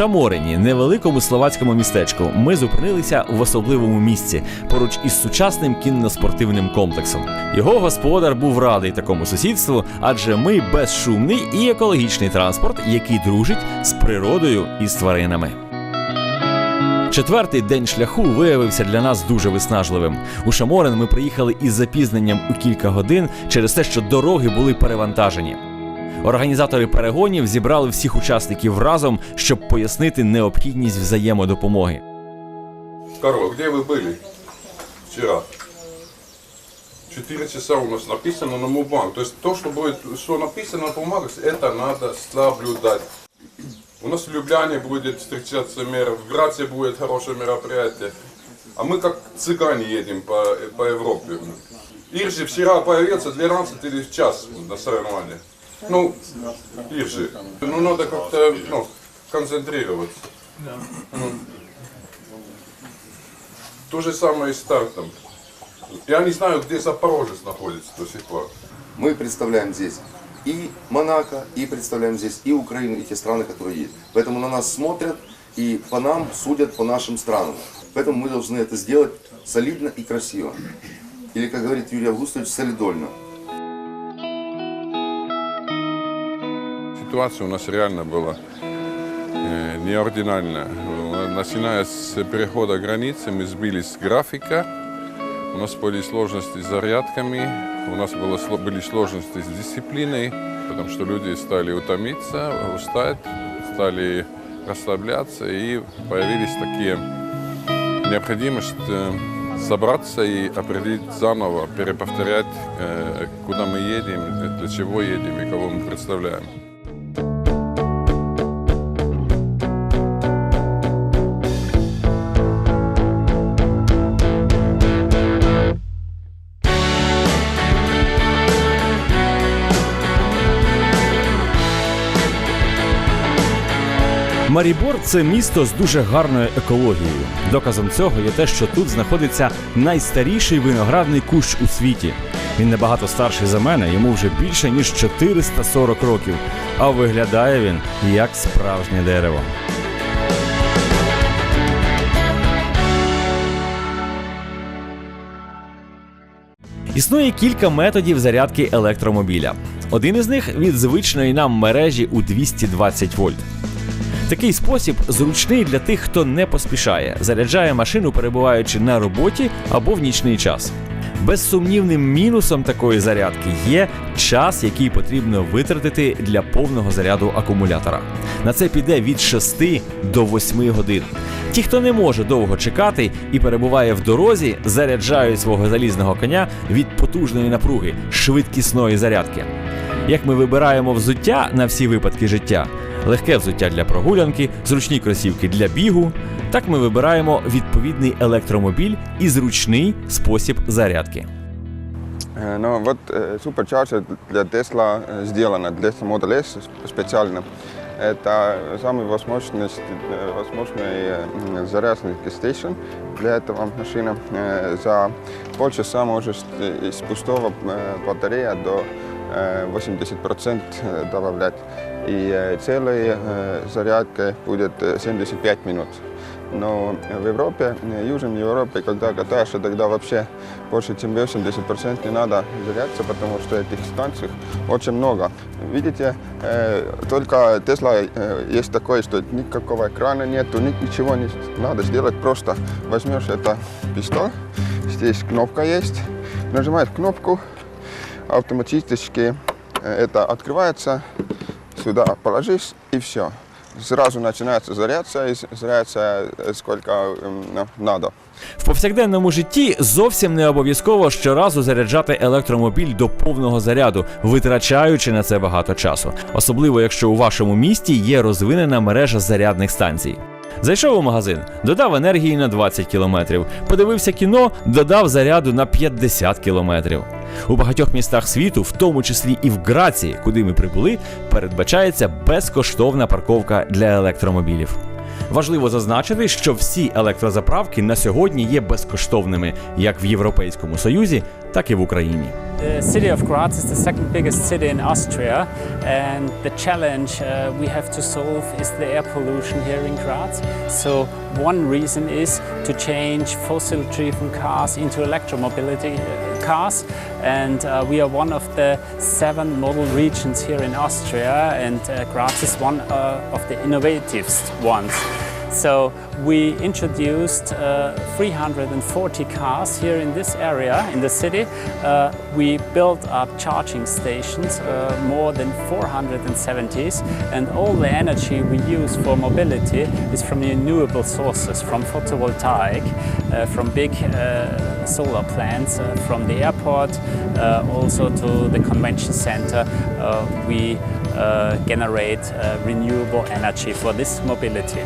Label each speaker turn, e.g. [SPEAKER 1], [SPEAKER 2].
[SPEAKER 1] Шаморині, невеликому словацькому містечку, ми зупинилися в особливому місці поруч із сучасним кінно-спортивним комплексом. Його господар був радий такому сусідству, адже ми безшумний і екологічний транспорт, який дружить з природою і з тваринами. Четвертий день шляху виявився для нас дуже виснажливим. У Шаморин ми приїхали із запізненням у кілька годин через те, що дороги були перевантажені. Організатори перегонів зібрали всіх учасників разом, щоб пояснити необхідність взаємодопомоги.
[SPEAKER 2] Карла, где вы были вчера? Четыре часа у нас написано на бумагах. То есть то, что будет, что написано на бумагах, это надо соблюдать. У нас в Любляне будет встречаться мэр, в Граце будет хорошее мероприятие. А мы как цыгане едем по, по Европе. Иржи вчера появился 12 или в час на соревновании. Ну, Иржи, ну надо как-то ну, концентрироваться. Ну, То же самое и с стартом. Я не знаю, где Запорожец находится до сих пор.
[SPEAKER 3] Мы представляем здесь и Монако, и представляем здесь и Украину, и те страны, которые есть. Поэтому на нас смотрят и по нам судят по нашим странам. Поэтому мы должны это сделать солидно и красиво. Или, как говорит Юрий Августович, солидольно.
[SPEAKER 2] Ситуация у нас реально была э, неординарная. Начиная с перехода границы, мы сбились с графика. У нас были сложности с зарядками, у нас было, были сложности с дисциплиной, потому что люди стали утомиться, устать, стали расслабляться, и появились такие необходимость э, собраться и определить заново, переповторять, э, куда мы едем, для чего едем и кого мы представляем.
[SPEAKER 1] Марібор це місто з дуже гарною екологією. Доказом цього є те, що тут знаходиться найстаріший виноградний кущ у світі. Він набагато старший за мене, йому вже більше ніж 440 років. А виглядає він як справжнє дерево. Існує кілька методів зарядки електромобіля. Один із них від звичної нам мережі у 220 вольт. Такий спосіб зручний для тих, хто не поспішає, заряджає машину, перебуваючи на роботі або в нічний час. Безсумнівним мінусом такої зарядки є час, який потрібно витратити для повного заряду акумулятора. На це піде від 6 до 8 годин. Ті, хто не може довго чекати і перебуває в дорозі, заряджають свого залізного коня від потужної напруги швидкісної зарядки. Як ми вибираємо взуття на всі випадки життя, легке взуття для прогулянки, зручні кросівки для бігу, так ми вибираємо відповідний електромобіль і зручний спосіб зарядки.
[SPEAKER 4] Э, Ну вот э, суперчарджер для Tesla э, сделано, для Model S специально. Это самый возможный, э, возможный э, зарядный стейшн для этого машины. Э, За полчаса может э, из пустого э, батарея до э, 80% добавлять. И э, целой э, будет э, 75 минут. Но в Европе, э, Южной Европе, когда катаешься, тогда вообще больше, чем 80% не надо заряжаться, потому что этих станций очень много. Видите, только э, есть такое, что никакого экрана нету, ни- ничего не надо сделать, просто возьмешь это пистол, здесь кнопка есть, нажимаешь кнопку, автоматически это открывается, сюда положишь и все. Сразу начинается заряться и заряться э, сколько ну, надо.
[SPEAKER 1] В повсякденному житті зовсім не обов'язково щоразу заряджати електромобіль до повного заряду, витрачаючи на це багато часу, особливо якщо у вашому місті є розвинена мережа зарядних станцій. Зайшов у магазин, додав енергії на 20 кілометрів, подивився кіно, додав заряду на 50 кілометрів. У багатьох містах світу, в тому числі і в Грації, куди ми прибули, передбачається безкоштовна парковка для електромобілів. Важливо зазначити, що всі електрозаправки на сьогодні є безкоштовними як в Європейському Союзі, так і в Україні.
[SPEAKER 5] The city of Graz is the second biggest city in Austria, and the challenge uh, we have to solve is the air pollution here in Graz. So, one reason is to change fossil driven cars into electromobility uh, cars, and uh, we are one of the seven model regions here in Austria, and uh, Graz is one uh, of the innovativest ones. So we introduced uh, 340 cars here in this area in the city. Uh, we built up charging stations, uh, more than 470s, and all the energy we use for mobility is from renewable sources, from photovoltaic, uh, from big uh, solar plants, uh, from the airport, also to the convention center. We generate renewable energy for this mobility.